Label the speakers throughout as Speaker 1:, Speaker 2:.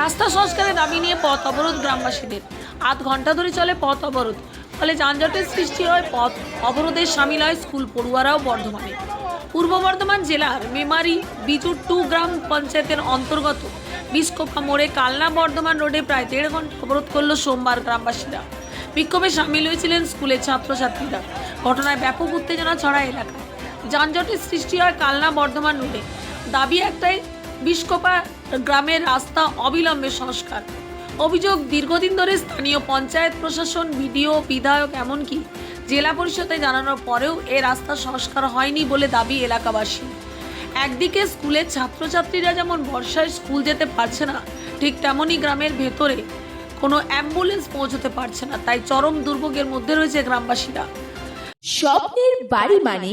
Speaker 1: রাস্তা সংস্কারের দাবি নিয়ে পথ অবরোধ গ্রামবাসীদের। আধ ঘণ্টা ধরে চলে পথ অবরোধ। ফলে যানজটের সৃষ্টি হয় পথ অবরোধে সামিল হয় স্কুল পড়ুয়ারাও বর্ধমানে। পূর্ব বর্ধমান জেলার মেমারি, বিজুর টু গ্রাম পঞ্চায়েতের অন্তর্গত বিস্কোপা মোড়ে কালনা বর্ধমান রোডে প্রায় দেড় ঘণ্টা অবরোধ করল সোমবার গ্রামবাসীরা। বিক্ষোভে সামিল হয়েছিলেন স্কুলের ছাত্রছাত্রীরা। ঘটনায় ব্যাপক উত্তেজনা ছড়া এলাকায়। যানজটের সৃষ্টি হয় কালনা বর্ধমান রোডে। দাবি একটাই বিস্কোপা গ্রামের রাস্তা অবিলম্বে সংস্কার। অভিযোগ, দীর্ঘদিন ধরে স্থানীয় পঞ্চায়েত প্রশাসন, বিডিও, বিধায়ক এমনকি জেলা পরিষদে জানানোর পরেও এ রাস্তা সংস্কার হয়নি বলে দাবি এলাকাবাসী। একদিকে স্কুলের ছাত্রছাত্রীরা যেমন বর্ষায় স্কুল যেতে পারছে না, ঠিক তেমনই গ্রামের ভেতরে কোনো অ্যাম্বুলেন্স পৌঁছতে পারছে না, তাই চরম দুর্ভোগের মধ্যে রয়েছে গ্রামবাসীরা।
Speaker 2: স্বপ্নের বাড়ি মানে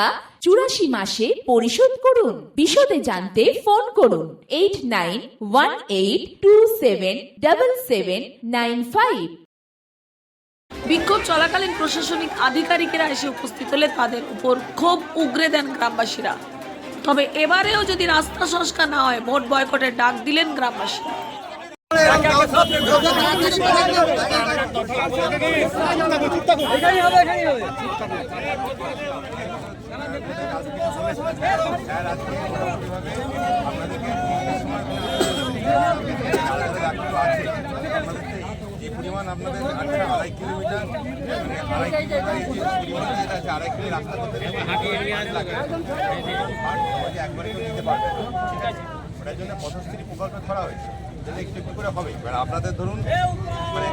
Speaker 2: চুরাশি মাসে পরিশোধ করুন। বিশদে জানতে ফোন করুন eight nine one eight two seven double seven nine five.
Speaker 1: বিক্ষোভ চলাকালীন প্রশাসনিক আধিকারিকেরা এসে উপস্থিত হলে তাদের উপর ক্ষোভ উগরে দেন গ্রামবাসীরা। তবে এবারেও যদি রাস্তা সংস্কার না হয় ভোট বয়কটের ডাক দিলেন গ্রামবাসীরা।
Speaker 3: যে পরিমাণ আপনাদের আড়াই কিলোমিটার আড়াই কিলোমিটার আড়াই কিলো রাস্তা করতে লাগে একবারে দিতে পারবে ওটার জন্য পথশ্রী প্রকল্প করা হয়েছে যেটা একটু একটু করে হবে এবার আপনাদের ধরুন মানে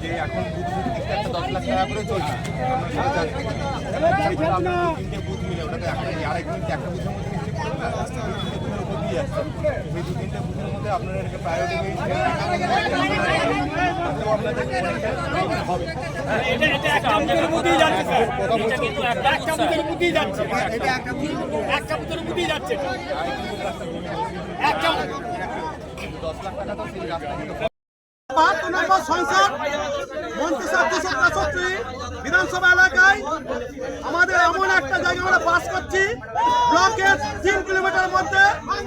Speaker 3: যে এখন বুথ বুথ একটা দশ লাখ টাকা করে চলছে। তিনটে বুথ মিলে ওটাকে একটা বুথের মধ্যে নিশ্চয়ই করবে না বুথের উপর দিয়ে সেই দু তিনটে বুথের মধ্যে আপনারা এটাকে প্রায়োরিটি
Speaker 4: যাচ্ছে স্যার এটা কিন্তু একটা একটা বুথের মধ্যেই যাচ্ছে
Speaker 3: এটা একটা বুথ
Speaker 4: একটা বুথের মধ্যেই যাচ্ছে এটা। একটা
Speaker 3: দশ লাখ টাকা তো সেই রাস্তা কিন্তু
Speaker 5: বাহাত্তর নম্বর সংসদ মন্ত্রী দুশো পঁয়ষট্টি বিধানসভা এলাকায় আমাদের এমন একটা জায়গা করছি ব্লকের তিন কিলোমিটার মধ্যে।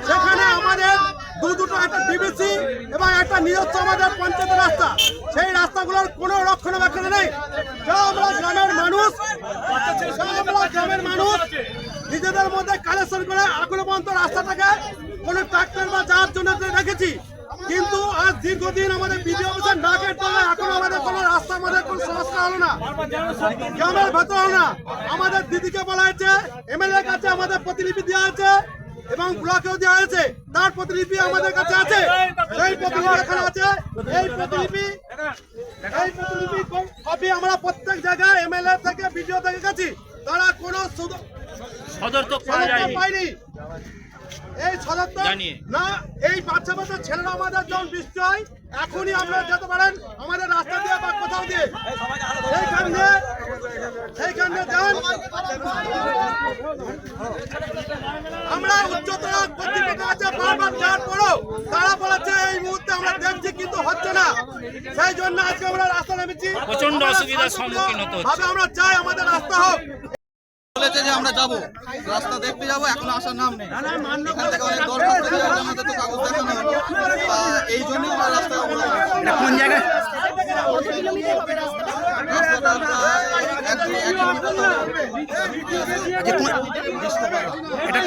Speaker 5: সেখানে আমাদের দু দুটো, একটা ডিবিসি এবং একটা নিজস্ব আমাদের পঞ্চায়েত রাস্তা। সেই রাস্তাগুলোর কোনো রক্ষণাবেক্ষণ নেই। যা গ্রামের মানুষ। আমরা গ্রামের মানুষ। নিজেদের মধ্যে কালেকশন করে এখনও পর্যন্ত রাস্তাটাকে কোনো ট্রাক্টর বা যাওয়ার জন্য রেখেছি। কিন্তু আজ দীর্ঘদিন আমাদের অফিসের ডাকের তলায় এখন আমাদের কোনো রাস্তা আমাদের কোনো সংস্কার হলো না। গ্রামের ভেতর হলো না? আমাদের দিদিকে বলা হয়েছে এমএলএ কাছে আমাদের প্রতিলিপি দেওয়া আছে এবং ব্লকেও দেওয়া হয়েছে। তার প্রতিলিপি আমাদের কাছে আছে। সেই প্রতিলিপি এখানে আছে। এই প্রতিলিপি এই প্রতিলিপি কপি আমরা প্রত্যেক জায়গায় এমএলএ থেকে বিডিও থেকে গেছি। তারা কোনো
Speaker 4: সদর্থক
Speaker 5: পাইনি এই সদর্থক না এই বাচ্চা বাচ্চা ছেলেরা আমাদের যখন বৃষ্টি হয় এখনই আপনারা যেতে পারেন আমাদের রাস্তা দিয়ে বা কোথাও দিয়ে। সেইখান দিয়ে যান। আমরা উচ্চতর কর্তৃপক্ষের কাছে বারবার যাওয়ার পরেও তারা বলেছে এই মুহূর্তে আমরা দেখছি কিন্তু হচ্ছে না। সেই জন্য আজকে আমরা রাস্তা নেমেছি
Speaker 4: প্রচণ্ড অসুবিধার সম্মুখীন হতে।
Speaker 5: ভাবে আমরা চাই আমাদের রাস্তা হোক।
Speaker 6: বলেছে যে আমরা যাব। রাস্তা দেখতে যাব এখন আসার নাম নেই। এখান থেকে অনেক দরখাস্ত দেওয়া আমাদের তো কাগজ দেখানো হলো এই জন্য আমরা রাস্তা
Speaker 4: কোন জায়গায়
Speaker 6: রাস্তাটা প্রায় এক এক কিলোমিটার তো হবে।
Speaker 4: এটা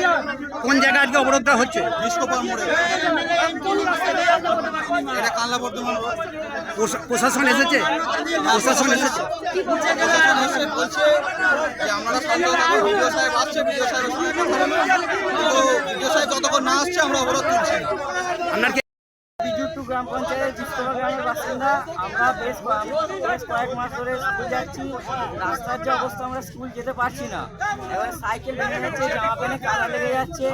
Speaker 4: কোন জায়গায় আজকে অবরোধটা হচ্ছে? প্রশাসন এসেছে? প্রশাসন এসেছে? আপনার
Speaker 7: গ্রাম পঞ্চায়েত জিস্তবা গ্রামের বাসিন্দা। আমরা বেশ বেশ কয়েক মাস ধরে স্কুল যাচ্ছি। রাস্তার যে অবস্থা আমরা স্কুল যেতে পারছি না। এবার সাইকেল ভেঙে যাচ্ছে জামা প্যান্টে কাদা লেগে যাচ্ছে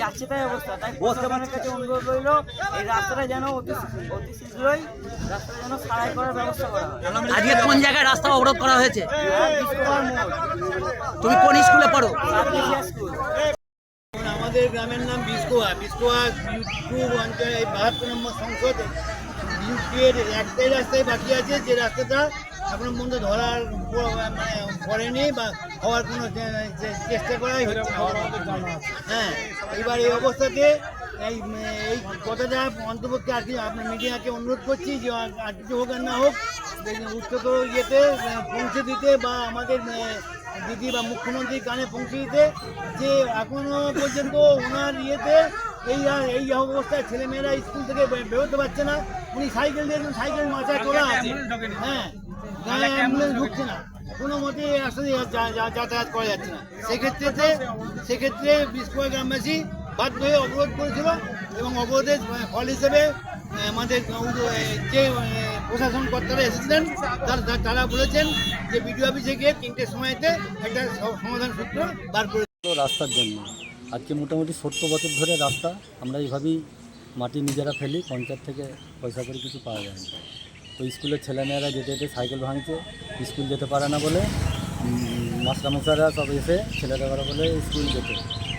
Speaker 7: যাচ্ছে তাই অবস্থা। তাই প্রশাসনের কাছে অনুরোধ রইল এই রাস্তাটা যেন অতি অতি শীঘ্রই রাস্তাটা যেন সারাই করার ব্যবস্থা করা হয়।
Speaker 8: আজকে কোন জায়গায় রাস্তা অবরোধ করা হয়েছে?
Speaker 7: মোড়।
Speaker 8: তুমি কোন স্কুলে পড়ো?
Speaker 7: স্কুল।
Speaker 9: আমাদের গ্রামের নাম বিস্কোয়া বিস্কোয়া টু অঞ্চলে বাহাত্তর নম্বর সংসদ। বিউপিএর একটাই রাস্তায় বাকি আছে। যে রাস্তাটা এখনও পর্যন্ত ধরার মানে পড়েনি বা হওয়ার কোনো চেষ্টা করাই হচ্ছে হ্যাঁ এবার এই অবস্থাতে এই এই কথাটা অন্তপক্ষে আর কি আপনার মিডিয়াকে অনুরোধ করছি যে আর- কিছু হোক আর না হোক, উচ্চতর ইয়েতে পৌঁছে দিতে বা আমাদের দিদি বা মুখ্যমন্ত্রীর কানে পৌঁছে দিতে যে এখনও পর্যন্ত ওনার ইয়েতে এই এই অবস্থায় ছেলেমেয়েরা স্কুল থেকে বেরোতে পারছে না। উনি সাইকেল দিয়ে সাইকেল মাথায় তোলা আছে। হ্যাঁ গায়ে অ্যাম্বুলেন্স ঢুকছে না। কোনো মতে আসলে যাতায়াত করা যাচ্ছে না। সেক্ষেত্রে সেক্ষেত্রে বিস্কুয়া গ্রামবাসী বাধ্য হয়ে অবরোধ করেছিল এবং অবরোধের ফল হিসেবে আমাদের যে প্রশাসন কর্তারা এসেছিলেন, তার- বলেছেন যে বিডিও অফিসে গিয়ে তিনটের সময়তে একটা সমাধান সূত্র বার করে
Speaker 10: রাস্তার জন্য। আজকে মোটামুটি সত্তর বছর ধরে রাস্তা, আমরা এইভাবেই মাটি নিজেরা ফেলি, পঞ্চায়েত থেকে পয়সা করে কিছু পাওয়া যায় না। তো স্কুলের ছেলেমেয়েরা যেতে যেতে সাইকেল ভাঙছে, স্কুল যেতে পারে না বলে মাস্টারমশাইরা সব এসে ছেলেরা বলে স্কুল যেতে।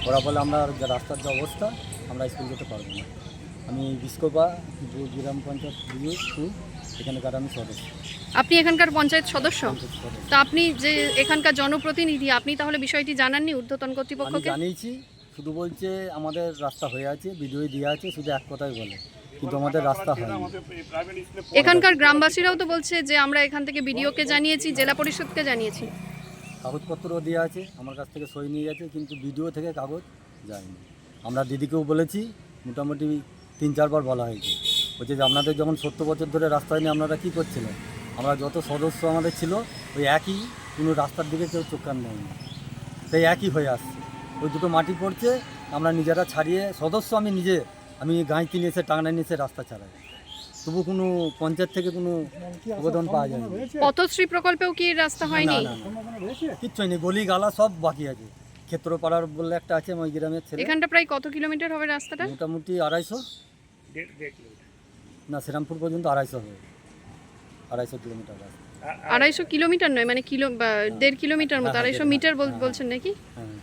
Speaker 10: ওরা বলে আমরা রাস্তার যে অবস্থা, আমরা স্কুল যেতে পারব না। আমি বিস্কোপা গ্রাম পঞ্চায়েত এখানকার আমি সদস্য।
Speaker 11: আপনি এখানকার পঞ্চায়েত সদস্য? তা আপনি যে এখানকার জনপ্রতিনিধি আপনি তাহলে বিষয়টি জানাননি ঊর্ধ্বতন কর্তৃপক্ষকে?
Speaker 10: জানিয়েছি শুধু বলছে আমাদের রাস্তা হয়ে আছে ভিডিও দিয়ে আছে শুধু এক কথাই বলে। কিন্তু আমাদের রাস্তা হয়নি।
Speaker 11: এখানকার গ্রামবাসীরাও তো বলছে যে আমরা এখান থেকে বিডিওকে জানিয়েছি জেলা পরিষদকে জানিয়েছি।
Speaker 10: কাগজপত্রও দেওয়া আছে আমার কাছ থেকে সই নিয়ে গেছে কিন্তু ভিডিও থেকে কাগজ যায়নি। আমরা দিদিকেও বলেছি মোটামুটি তিন চারবার বলা হয়েছে বলছে যে আপনাদের যখন সত্তর বছর ধরে রাস্তা হয়নি আপনারা কী করছিলেন আমরা যত সদস্য আমাদের ছিল ওই একই কোনো রাস্তার দিকে কেউ চোখ কান নেয়নি সেই একই হয়ে আসছে ওই দুটো মাটি পড়ছে আমরা নিজেরা ছাড়িয়ে সদস্য আমি নিজে আমি গাঁই কিনে এসে টাঙায় নিয়ে এসে রাস্তা ছাড়াই তবু কোনো পঞ্চায়েত থেকে কোনো অবদান পাওয়া যায়নি
Speaker 11: পথশ্রী প্রকল্পেও কি রাস্তা হয়নি
Speaker 10: না, না, না। কিচ্ছু নেই গলি গালা সব বাকি আছে ক্ষেত্রপাড়ার বলে একটা আছে ওই গ্রামের ছেলে।
Speaker 11: এখানটা প্রায় কত কিলোমিটার হবে রাস্তাটা?
Speaker 10: মোটামুটি আড়াইশো। না শ্রীরামপুর পর্যন্ত আড়াইশো হবে। আড়াইশো কিলোমিটার রাস্তা।
Speaker 11: আড়াইশো কিলোমিটার নয় মানে কিলো দেড় কিলোমিটার মতো
Speaker 10: হ্যাঁ,
Speaker 11: আড়াইশো মিটার বল-
Speaker 10: হ্যাঁ।
Speaker 11: বলছেন নাকি?
Speaker 10: হ্যাঁ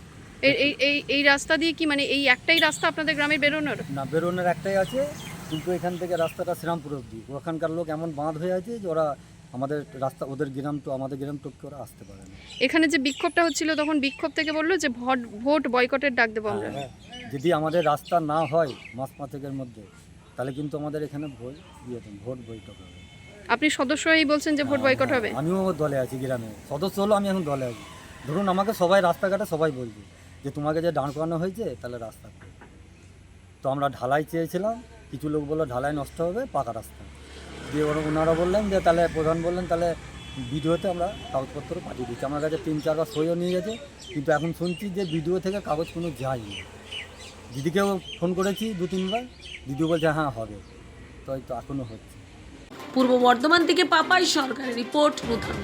Speaker 11: এই এই এই এই রাস্তা দিয়ে কি মানে এই একটাই রাস্তা আপনাদের গ্রামে বেরোনোর?
Speaker 10: না বেরোনোর একটাই আছে কিন্তু এখান থেকে রাস্তাটা শ্রীরামপুর অবধি। ওখানকার লোক এমন বাঁধ হয়ে আছে যে ওরা আমাদের রাস্তা ওদের গ্রাম তো আমাদের গ্রাম টপকে ওরা আসতে পারে না।
Speaker 11: এখানে যে বিক্ষোভটা হচ্ছিল তখন বিক্ষোভ থেকে বলল যে ভোট ভোট বয়কটের ডাক দেবো আমরা।
Speaker 10: যদি আমাদের রাস্তা না হয় মাস পাঁচেকের মধ্যে তাহলে কিন্তু আমাদের এখানে ভোট ইয়ে ভোট বৈঠক হবে।
Speaker 11: আপনি সদস্য হয়েই বলছেন যে ভোট বয়কট হবে?
Speaker 10: হ্যাঁ, আমিও দলে আছি গ্রামে। সদস্য হলো আমি এখন দলে আছি। ধরুন আমাকে সবাই রাস্তাঘাটে সবাই বলবে যে তোমাকে যে দাঁড় করানো হয়েছে তাহলে রাস্তা তো আমরা ঢালাই চেয়েছিলাম কিছু লোক বলল ঢালাই নষ্ট হবে পাকা রাস্তা। দিয়ে ওরা ওনারা বললেন যে তাহলে প্রধান বললেন, তাহলে ভিডিওতে আমরা কাগজপত্র পাঠিয়ে দিচ্ছি। আমার কাছে তিন চারবার সইও নিয়ে গেছে, কিন্তু এখন শুনছি যে ভিডিও থেকে কাগজ কোনো যায়নি। দিদিকেও ফোন করেছি দু তিনবার দিদি বলছে হ্যাঁ হবে। তো এখনও হচ্ছে।
Speaker 1: পূর্ব বর্ধমান থেকে পাপাই সরকারের রিপোর্ট নূতন